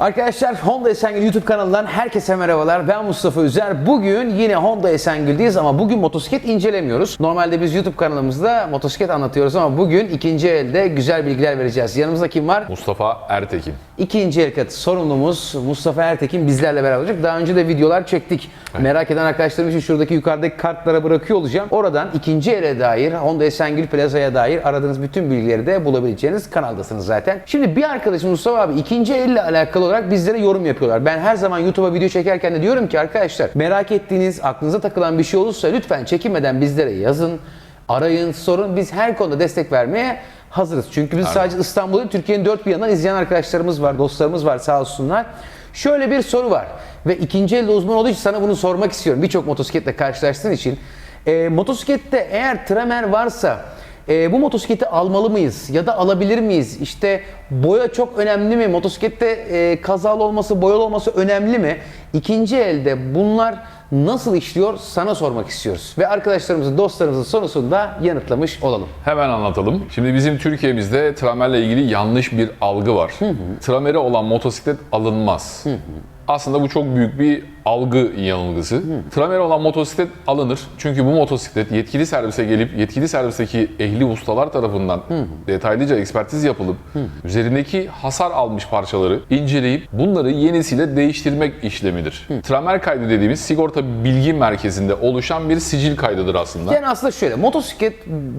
Arkadaşlar Honda Esengül YouTube kanalından herkese merhabalar. Ben Mustafa Üzer. Bugün yine Honda Esengül'deyiz ama bugün motosiklet incelemiyoruz. Normalde biz YouTube kanalımızda motosiklet anlatıyoruz ama bugün ikinci elde güzel bilgiler vereceğiz. Yanımızda kim var? Mustafa Ertekin. İkinci el katı sorumlumuz Mustafa Ertekin bizlerle beraber olacak. Daha önce de videolar çektik. Merak eden arkadaşlarım için şuradaki yukarıdaki kartlara bırakıyor olacağım. Oradan ikinci ele dair, Honda Esengül Plaza'ya dair aradığınız bütün bilgileri de bulabileceğiniz kanaldasınız zaten. Şimdi bir arkadaşım Mustafa abi ikinci elle alakalı olarak bizlere yorum yapıyorlar. Ben her zaman YouTube'a video çekerken de diyorum ki arkadaşlar merak ettiğiniz, aklınıza takılan bir şey olursa lütfen çekinmeden bizlere yazın. Arayın, sorun. Biz her konuda destek vermeye hazırız. Çünkü biz sadece İstanbul'da değil, Türkiye'nin dört bir yanından izleyen arkadaşlarımız var, dostlarımız var sağ olsunlar. Şöyle bir soru var ve ikinci elde uzman olduğu için sana bunu sormak istiyorum. Birçok motosikletle karşılaştığın için. E, motosiklette eğer tremer varsa e, bu motosikleti almalı mıyız ya da alabilir miyiz? İşte boya çok önemli mi? Motosiklette e, kazalı olması, boyalı olması önemli mi? İkinci elde bunlar nasıl işliyor sana sormak istiyoruz. Ve arkadaşlarımızın, dostlarımızın sorusunu da yanıtlamış olalım. Hemen anlatalım. Şimdi bizim Türkiye'mizde tramerle ilgili yanlış bir algı var. Trameri olan motosiklet alınmaz. Aslında bu çok büyük bir algı yanılgısı. Trameri olan motosiklet alınır. Çünkü bu motosiklet yetkili servise gelip yetkili servisteki ehli ustalar tarafından detaylıca ekspertiz yapılıp üzerindeki hasar almış parçaları inceleyip bunları yenisiyle değiştirmek işlemidir. Tramer kaydı dediğimiz sigorta bilgi merkezinde oluşan bir sicil kaydıdır aslında. Yani aslında şöyle motosiklet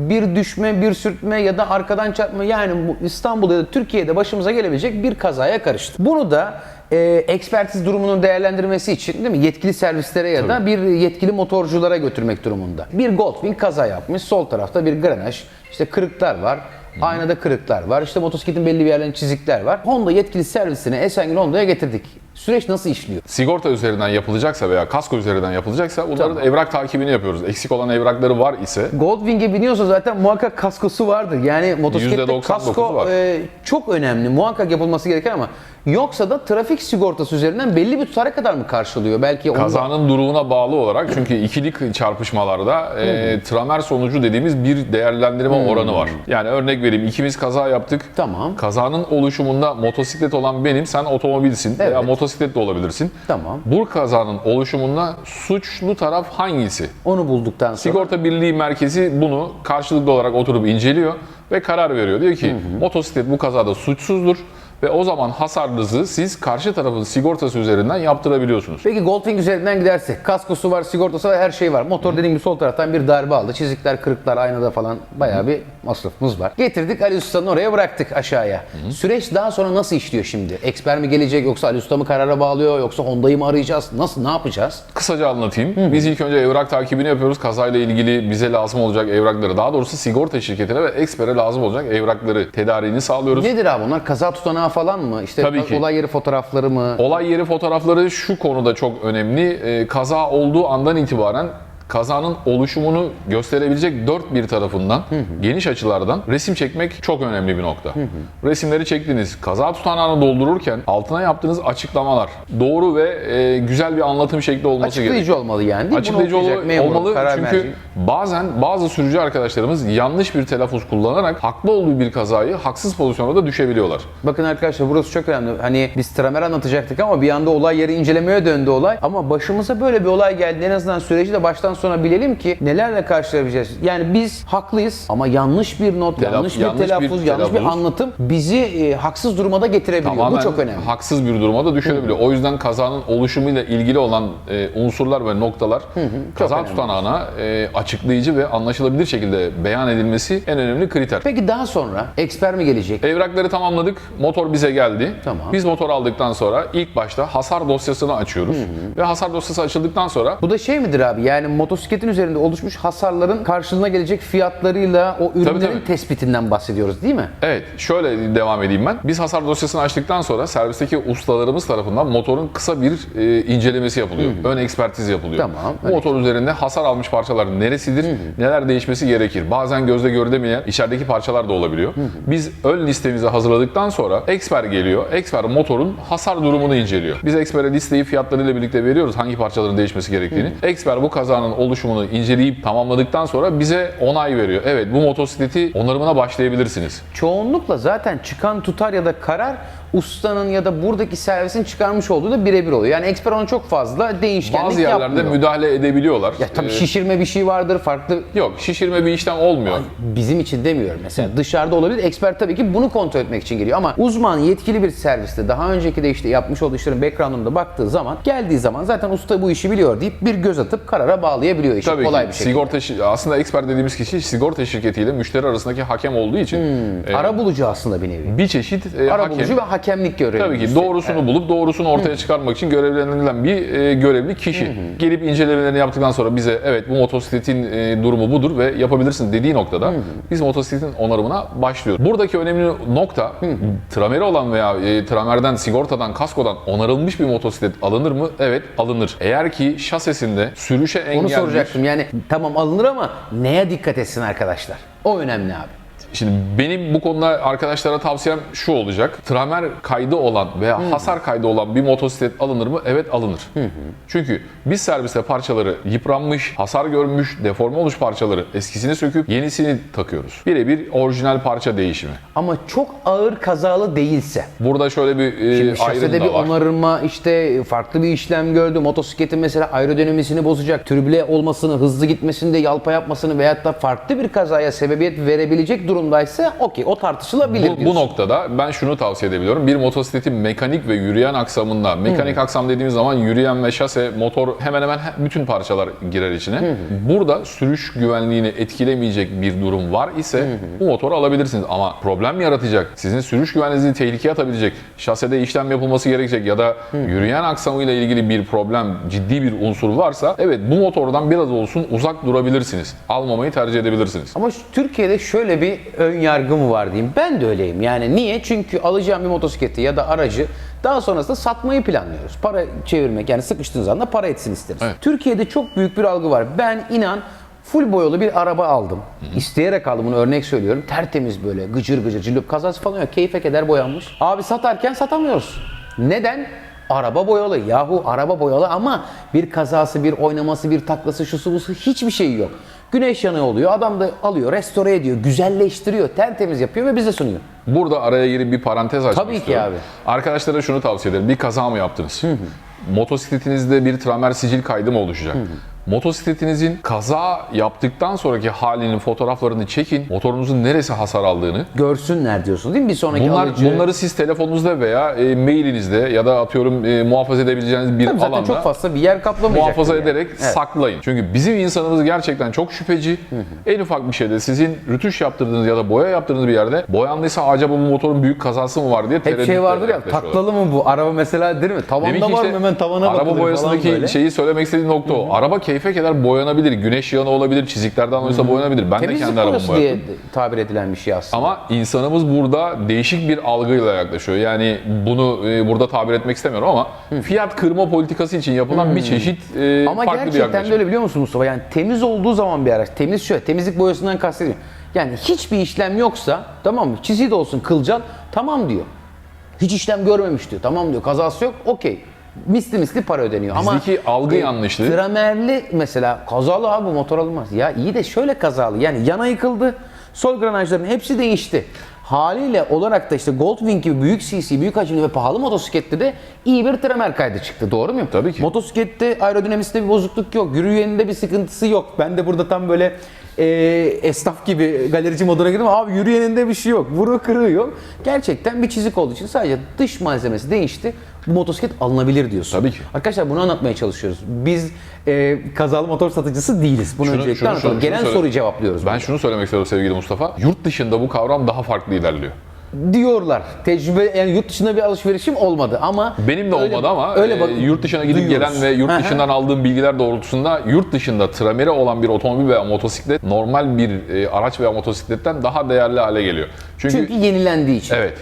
bir düşme, bir sürtme ya da arkadan çarpma yani bu İstanbul'da ya da Türkiye'de başımıza gelebilecek bir kazaya karıştı. Bunu da e, ekspertiz durumunun değerlendirmesi için değil mi yetkili servislere ya da bir yetkili motorculara götürmek durumunda. Bir Goldwing kaza yapmış. Sol tarafta bir granaj, işte kırıklar var. Aynada kırıklar var. İşte motosikletin belli bir yerlerinde çizikler var. Honda yetkili servisine Esengül Honda'ya getirdik. Süreç nasıl işliyor? sigorta üzerinden yapılacaksa veya kasko üzerinden yapılacaksa bunların Tamam. evrak takibini yapıyoruz. Eksik olan evrakları var ise Goldwing'e biniyorsa zaten muhakkak kaskosu vardır. Yani motosiklette %99 kasko var. e, çok önemli. Muhakkak yapılması gereken ama yoksa da trafik sigortası üzerinden belli bir tutara kadar mı karşılıyor? Belki onu da- kazanın durumuna bağlı olarak çünkü ikili çarpışmalarda e, tramer sonucu dediğimiz bir değerlendirme oranı var. Yani örnek vereyim ikimiz kaza yaptık. Tamam. Kazanın oluşumunda motosiklet olan benim, sen otomobilsin veya Evet. Motosiklet de olabilirsin. Tamam. Bu kazanın oluşumunda suçlu taraf hangisi? Onu bulduktan sonra Sigorta Birliği Merkezi bunu karşılıklı olarak oturup inceliyor ve karar veriyor. Diyor ki motosiklet bu kazada suçsuzdur ve o zaman hasarınızı siz karşı tarafın sigortası üzerinden yaptırabiliyorsunuz. Peki Goldwing üzerinden gidersek kaskosu var, sigortası var, her şey var. Motor dediğim gibi sol taraftan bir darbe aldı. Çizikler, kırıklar, aynada falan bayağı bir masrafımız var. Getirdik Ali Usta'nın oraya bıraktık aşağıya. Süreç daha sonra nasıl işliyor şimdi? Eksper mi gelecek yoksa Ali Usta mı karara bağlıyor yoksa Honda'yı mı arayacağız? Nasıl, ne yapacağız? Kısaca anlatayım. Biz ilk önce evrak takibini yapıyoruz. Kazayla ilgili bize lazım olacak evrakları, daha doğrusu sigorta şirketine ve ekspere lazım olacak evrakları tedariğini sağlıyoruz. Nedir abi bunlar? Kaza tutanağı falan mı? İşte Tabii ki. olay yeri fotoğrafları mı? Olay yeri fotoğrafları şu konuda çok önemli. Ee, kaza olduğu andan itibaren kazanın oluşumunu gösterebilecek dört bir tarafından geniş açılardan resim çekmek çok önemli bir nokta. Resimleri çektiniz. Kaza tutanağını doldururken altına yaptığınız açıklamalar doğru ve e, güzel bir anlatım şekli olması gerekiyor. Açıklayıcı olmalı yani değil? Açıklayıcı ol- memur, olmalı çünkü merci. bazen bazı sürücü arkadaşlarımız yanlış bir telaffuz kullanarak haklı olduğu bir kazayı haksız pozisyona da düşebiliyorlar. Bakın arkadaşlar burası çok önemli. Hani biz tramer anlatacaktık ama bir anda olay yeri incelemeye döndü olay. Ama başımıza böyle bir olay geldi. En azından süreci de baştan sona bilelim ki nelerle karşılaşacağız. Yani biz haklıyız ama yanlış bir not, Telaf- yanlış bir yanlış bir telaffuz, yanlış bir telaffuz. anlatım bizi e, haksız duruma da getirebiliyor. Bu çok önemli. haksız bir duruma da düşebiliyor. O yüzden kazanın oluşumuyla ilgili olan e, unsurlar ve noktalar kaza önemli. tutanağına e, açıklayıcı ve anlaşılabilir şekilde beyan edilmesi en önemli kriter. Peki daha sonra eksper mi gelecek? Evrakları tamamladık. Motor bize geldi. Tamam. Biz motor aldıktan sonra ilk başta hasar dosyasını açıyoruz. Ve hasar dosyası açıldıktan sonra Bu da şey midir abi yani motosikletin üzerinde oluşmuş hasarların karşılığına gelecek fiyatlarıyla o ürünlerin tabii. tespitinden bahsediyoruz değil mi? Evet, şöyle devam edeyim ben. Biz hasar dosyasını açtıktan sonra servisteki ustalarımız tarafından motorun kısa bir e, incelemesi yapılıyor. Ön ekspertiz yapılıyor. Tamam, Bu motor üzerinde hasar almış parçalar neresidir, neler değişmesi gerekir. Bazen gözle görülemeyen içerideki parçalar da olabiliyor. Biz ön listemizi hazırladıktan sonra eksper geliyor. Eksper motorun hasar durumunu inceliyor. Biz ekspere listeyi fiyatlarıyla birlikte veriyoruz hangi parçaların değişmesi gerektiğini. Eksper bu kazanın oluşumunu inceleyip tamamladıktan sonra bize onay veriyor. Evet bu motosikleti onarımına başlayabilirsiniz. Çoğunlukla zaten çıkan tutar ya da karar ustanın ya da buradaki servisin çıkarmış olduğu da birebir oluyor. Yani eksper ona çok fazla değişkenlik Bazı yerlerde yapmıyor. müdahale edebiliyorlar. ya tabii Ee, şişirme bir şey vardır, farklı Yok şişirme bir işlem olmuyor. bizim için demiyorum mesela dışarıda olabilir. Eksper tabii ki bunu kontrol etmek için geliyor ama uzman yetkili bir serviste daha önceki de işte yapmış olduğu işlerin background'unda baktığı zaman geldiği zaman zaten usta bu işi biliyor deyip bir göz atıp karara bağlayabiliyor işi Tabii kolay ki bir şekilde. sigorta aslında expert dediğimiz kişi sigorta şirketiyle müşteri arasındaki hakem olduğu için e, Ara bulucu aslında bir nevi. bir çeşit e, Ara hakem. bulucu ve hakemlik görevi. Tabii ki doğrusunu bulup doğrusunu ortaya çıkarmak için görevlendirilen bir e, görevli kişi. Gelip incelemelerini yaptıktan sonra bize evet bu motosikletin e, durumu budur ve yapabilirsin dediği noktada biz motosikletin onarımına başlıyoruz. Buradaki önemli nokta trameri olan veya e, tramerden, sigortadan, kaskodan onarılmış bir motosiklet alınır mı? Evet alınır. Eğer ki şasesinde sürüşe engel Onu soracaktım. Yani tamam alınır ama neye dikkat etsin arkadaşlar? O önemli abi. Şimdi benim bu konuda arkadaşlara tavsiyem şu olacak. Tramer kaydı olan veya hasar kaydı olan bir motosiklet alınır mı? Evet alınır. Çünkü biz serviste parçaları yıpranmış, hasar görmüş, deforme olmuş parçaları eskisini söküp yenisini takıyoruz. Birebir orijinal parça değişimi. Ama çok ağır kazalı değilse. Burada şöyle bir e, Şimdi şasede bir var. onarılma, işte farklı bir işlem gördü. Motosikletin mesela aerodinamisini bozacak, türbüle olmasını, hızlı gitmesini de yalpa yapmasını veyahut da farklı bir kazaya sebebiyet verebilecek durumdaysa okey o tartışılabilir Bu, bu diyorsun. noktada ben şunu tavsiye edebiliyorum. Bir motosikletin mekanik ve yürüyen aksamında, mekanik aksam dediğimiz zaman yürüyen ve şase, motor hemen hemen he- bütün parçalar girer içine. Burada sürüş güvenliğini etkilemeyecek bir durum var ise bu motoru alabilirsiniz. Ama problem yaratacak, sizin sürüş güvenliğinizi tehlikeye atabilecek, şasede işlem yapılması gerekecek ya da yürüyen aksamıyla ilgili bir problem, ciddi bir unsur varsa evet bu motordan biraz olsun uzak durabilirsiniz. Almamayı tercih edebilirsiniz. Ama Türkiye'de şöyle bir ön yargı mı var diyeyim. Ben de öyleyim. Yani niye? Çünkü alacağım bir motosikleti ya da aracı daha sonrasında satmayı planlıyoruz. Para çevirmek yani sıkıştığınız anda para etsin isteriz. Evet. Türkiye'de çok büyük bir algı var. Ben inan full boyalı bir araba aldım. İsteyerek aldım bunu örnek söylüyorum. Tertemiz böyle gıcır gıcır cillop kazası falan yok. Keyfe keder boyanmış. Abi satarken satamıyoruz. Neden? Araba boyalı. Yahu araba boyalı ama bir kazası, bir oynaması, bir taklası, şusu busu hiçbir şey yok. Güneş yanığı oluyor. Adam da alıyor, restore ediyor, güzelleştiriyor, tertemiz yapıyor ve bize sunuyor. Burada araya girip bir parantez açmak Tabii ki istiyorum. abi. Arkadaşlara şunu tavsiye ederim. Bir kaza mı yaptınız? Motosikletinizde bir tramer sicil kaydı mı oluşacak? Motosikletinizin kaza yaptıktan sonraki halinin fotoğraflarını çekin. Motorunuzun neresi hasar aldığını. Görsünler diyorsun değil mi? Bir sonraki Bunlar, alıcı. bunları siz telefonunuzda veya e, mailinizde ya da atıyorum e, muhafaza edebileceğiniz bir Tabii zaten alanda çok fazla bir yer kaplamayacak. muhafaza yani. ederek Evet. saklayın. Çünkü bizim insanımız gerçekten çok şüpheci. En ufak bir şeyde sizin rütuş yaptırdığınız ya da boya yaptırdığınız bir yerde boyandıysa acaba bu motorun büyük kazası mı var diye Hep tereddütle şey vardır ya yaklaşıyorlar. taklalı mı bu? Araba mesela değil mi? Tavanda Demin ki var işte mı hemen tavana Araba bakılır falan boyasındaki böyle. şeyi söylemek istediğim nokta o. Araba keyfe kadar boyanabilir. Güneş yanı olabilir. Çiziklerden olursa boyanabilir. Ben de Temizlik kendi arabamı boyadım. diye tabir edilen bir şey aslında. Ama insanımız burada değişik bir algıyla yaklaşıyor. Yani bunu e, burada tabir etmek istemiyorum ama fiyat kırma politikası için yapılan bir çeşit e, Ama farklı bir gerçekten yaklaşım. de öyle biliyor musun Mustafa? Yani temiz olduğu zaman bir araç, temiz şöyle, temizlik boyasından kastediyorum. Yani hiçbir işlem yoksa, tamam mı? Çiziği de olsun kılcal, tamam diyor. Hiç işlem görmemiş diyor, tamam diyor. Kazası yok, okey. Misli misli para ödeniyor. Bizdeki Ama algı yanlışlığı. Tramerli mesela kazalı abi motor alınmaz. Ya iyi de şöyle kazalı. Yani yana yıkıldı. Sol granajların hepsi değişti. Haliyle olarak da işte Goldwing gibi büyük CC, büyük hacimli ve pahalı motosiklette de iyi bir tramer kaydı çıktı. Doğru muyum? Tabii ki. Motosiklette aerodinamisinde bir bozukluk yok. Yürüyeninde bir sıkıntısı yok. Ben de burada tam böyle e, esnaf gibi galerici moduna girdim. Abi yürüyeninde bir şey yok. Vuru kırığı yok. Gerçekten bir çizik olduğu için sadece dış malzemesi değişti. Bu motosiklet alınabilir diyorsun. Tabii ki. Arkadaşlar bunu anlatmaya çalışıyoruz. Biz e, kazalı motor satıcısı değiliz. Bunu Şunu- öncelikle şunu- anlatalım. şunu- Gelen şunu soruyu cevaplıyoruz. Ben şunu söylemek istiyorum sevgili Mustafa. Yurt dışında bu kavram daha farklı ilerliyor. diyorlar. Tecrübe yani yurt dışında bir alışverişim olmadı ama Benim de öyle- olmadı ama öyle e, bak, yurt dışına gidip duyuyoruz. gelen ve yurt dışından aldığım bilgiler doğrultusunda yurt dışında trameri olan bir otomobil veya motosiklet normal bir e, araç veya motosikletten daha değerli hale geliyor. Çünkü, Çünkü yenilendiği için. evet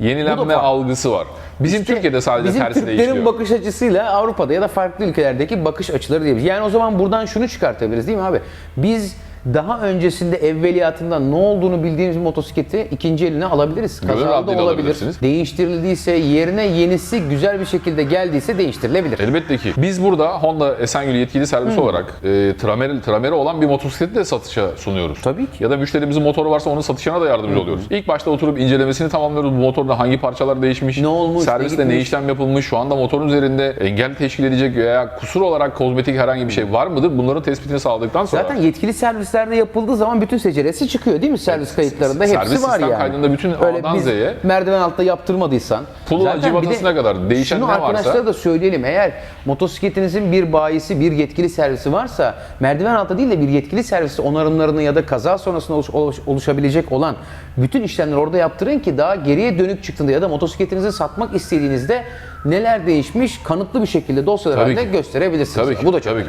yenilenme farklı. algısı var. Bizim İşte Türkiye'de sadece bizim tersine Türklerin işliyor. bakış açısıyla Avrupa'da ya da farklı ülkelerdeki bakış açıları diyebiliriz. Yani o zaman buradan şunu çıkartabiliriz değil mi abi? Biz daha öncesinde evveliyatında ne olduğunu bildiğimiz motosikleti ikinci eline alabiliriz. Gönül Kazalı da rahatlığıyla olabilir. alabilirsiniz. Değiştirildiyse, yerine yenisi güzel bir şekilde geldiyse değiştirilebilir. Elbette ki. Biz burada Honda Esengül yetkili servis olarak e, trameri, trameri olan bir motosikleti de satışa sunuyoruz. Tabii ki. Ya da müşterimizin motoru varsa onun satışına da yardımcı oluyoruz. İlk başta oturup incelemesini tamamlıyoruz. Bu motorda hangi parçalar değişmiş, Ne olmuş, ne serviste ne, gitmiş? işlem yapılmış, şu anda motorun üzerinde engel teşkil edecek veya kusur olarak kozmetik herhangi bir şey var mıdır? Bunların tespitini sağladıktan sonra Zaten yetkili servislerde yapıldığı zaman bütün seceresi çıkıyor değil mi servis kayıtlarında? Hepsi servis var sistem yani. kaydında bütün A'dan biz Z'ye merdiven altta yaptırmadıysan. Puluna, Zaten bir de civatasına kadar değişen şunu ne varsa- arkadaşlara da söyleyelim. Eğer motosikletinizin bir bayisi, bir yetkili servisi varsa merdiven altta değil de bir yetkili servisi onarımlarını ya da kaza sonrasında oluş- oluş- oluşabilecek olan bütün işlemleri orada yaptırın ki daha geriye dönük çıktığında ya da motosikletinizi satmak istediğinizde neler değişmiş kanıtlı bir şekilde dosyalar Tabii halinde ki. gösterebilirsiniz. Tabii ki. Bu da çok tabii ki.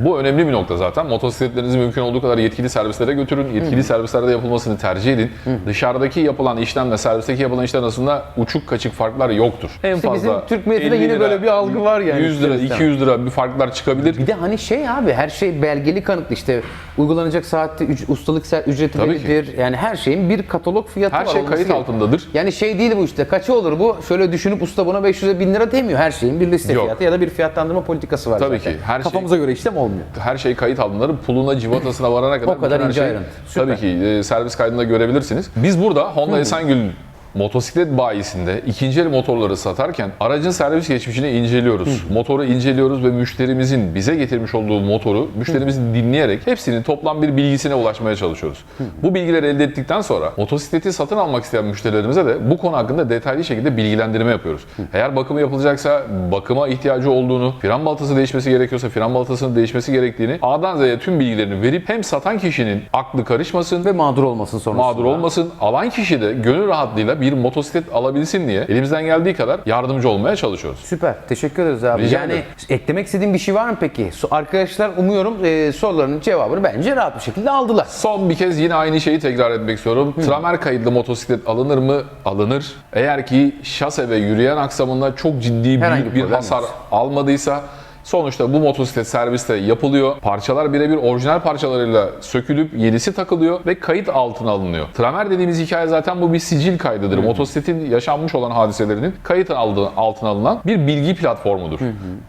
Bu önemli bir nokta zaten. Motosikletlerinizi mümkün olduğu kadar yetkili servislere götürün. Yetkili servislerde yapılmasını tercih edin. Dışarıdaki yapılan işlemle servisteki yapılan işlem arasında uçuk kaçık farklar yoktur. En İşte fazla bizim Türk milletinde 50 yine lira, böyle bir algı var yani 100 lira, ister istemez. 200 lira bir farklar çıkabilir. Bir de hani şey abi her şey belgeli kanıtlı işte uygulanacak saatte üc- ustalık ücreti Tabii ki. Yani her şeyin bir katalog fiyatı Her var. şey olması kayıt altındadır. Yani şey değil bu işte kaçı olur bu şöyle düşünüp usta buna 500'e 1000 lira demiyor. Her şeyin bir liste Yok. fiyatı ya da bir fiyatlandırma politikası var Tabii zaten. ki, her şey- Kafamıza göre işlem olmuyor. Her şey kayıt altınları puluna civatasına varana kadar O kadar ince şey- ayrıntı. Süper. Tabii ki e, servis kaydında görebilirsiniz. Biz burada Honda Esengül'ün motosiklet bayisinde ikinci el motorları satarken aracın servis geçmişini inceliyoruz. Motoru inceliyoruz ve müşterimizin bize getirmiş olduğu motoru müşterimizin dinleyerek hepsinin toplam bir bilgisine ulaşmaya çalışıyoruz. Bu bilgileri elde ettikten sonra motosikleti satın almak isteyen müşterilerimize de bu konu hakkında detaylı şekilde bilgilendirme yapıyoruz. Eğer bakımı yapılacaksa bakıma ihtiyacı olduğunu, fren baltası değişmesi gerekiyorsa fren baltasının değişmesi gerektiğini A'dan Z'ye tüm bilgilerini verip hem satan kişinin aklı karışmasın Ve mağdur olmasın sonrasında. mağdur olmasın. Alan kişi de gönül rahatlığıyla bir motosiklet alabilsin diye elimizden geldiği kadar yardımcı olmaya çalışıyoruz. Süper. Teşekkür ederiz abi. Rica yani ederim. eklemek istediğin bir şey var mı peki? Arkadaşlar umuyorum e, sorularının cevabını bence rahat bir şekilde aldılar. Son bir kez yine aynı şeyi tekrar etmek istiyorum. Tramer kayıtlı motosiklet alınır mı? Alınır. Eğer ki şase ve yürüyen aksamında çok ciddi Herhangi büyük bir hasar almadıysa Sonuçta bu motosiklet serviste yapılıyor. Parçalar birebir orijinal parçalarıyla sökülüp yenisi takılıyor ve kayıt altına alınıyor. Tramer dediğimiz hikaye zaten bu bir sicil kaydıdır. Motosikletin yaşanmış olan hadiselerinin kayıt aldı- altına alınan bir bilgi platformudur.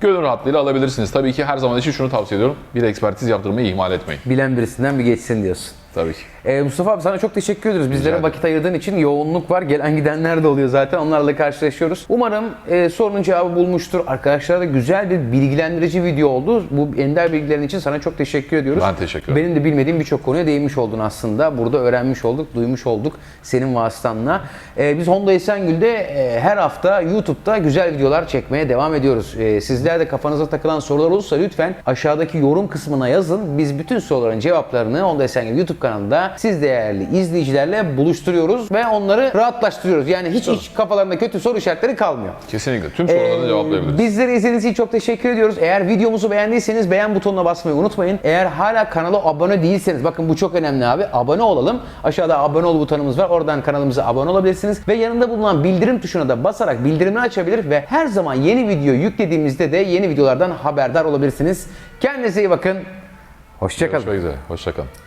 Gönül rahatlığıyla alabilirsiniz. Tabii ki her zaman için şunu tavsiye ediyorum. Bir ekspertiz yaptırmayı ihmal etmeyin. Bilen birisinden bir geçsin diyorsun. Tabii ki. Ee, Mustafa abi sana çok teşekkür ediyoruz. Bizlere vakit ayırdığın için yoğunluk var. Gelen gidenler de oluyor zaten. Onlarla karşılaşıyoruz. Umarım e, sorunun cevabı bulmuştur. Arkadaşlara da güzel bir bilgilendirici video oldu. Bu ender bilgilerin için sana çok teşekkür ediyoruz. Ben teşekkür ederim. Benim de bilmediğim birçok konuya değinmiş oldun aslında. Burada öğrenmiş olduk, duymuş olduk senin vasıtanla. Ee, biz Honda Esengül'de e, her hafta YouTube'da güzel videolar çekmeye devam ediyoruz. Ee, sizler de kafanıza takılan sorular olursa lütfen aşağıdaki yorum kısmına yazın. Biz bütün soruların cevaplarını Honda Esengül YouTube kanalında siz değerli izleyicilerle buluşturuyoruz ve onları rahatlaştırıyoruz. Yani hiç hiç kafalarında kötü soru işaretleri kalmıyor. Kesinlikle. Tüm soruları Ee, cevaplayabiliriz. Bizleri izlediğiniz için çok teşekkür ediyoruz. Eğer videomuzu beğendiyseniz beğen butonuna basmayı unutmayın. Eğer hala kanala abone değilseniz bakın bu çok önemli abi. Abone olalım. Aşağıda abone ol butonumuz var. Oradan kanalımıza abone olabilirsiniz. Ve yanında bulunan bildirim tuşuna da basarak bildirimleri açabilir ve her zaman yeni video yüklediğimizde de yeni videolardan haberdar olabilirsiniz. Kendinize iyi bakın. Hoşçakalın. Görüşmek üzere. Hoşçakalın.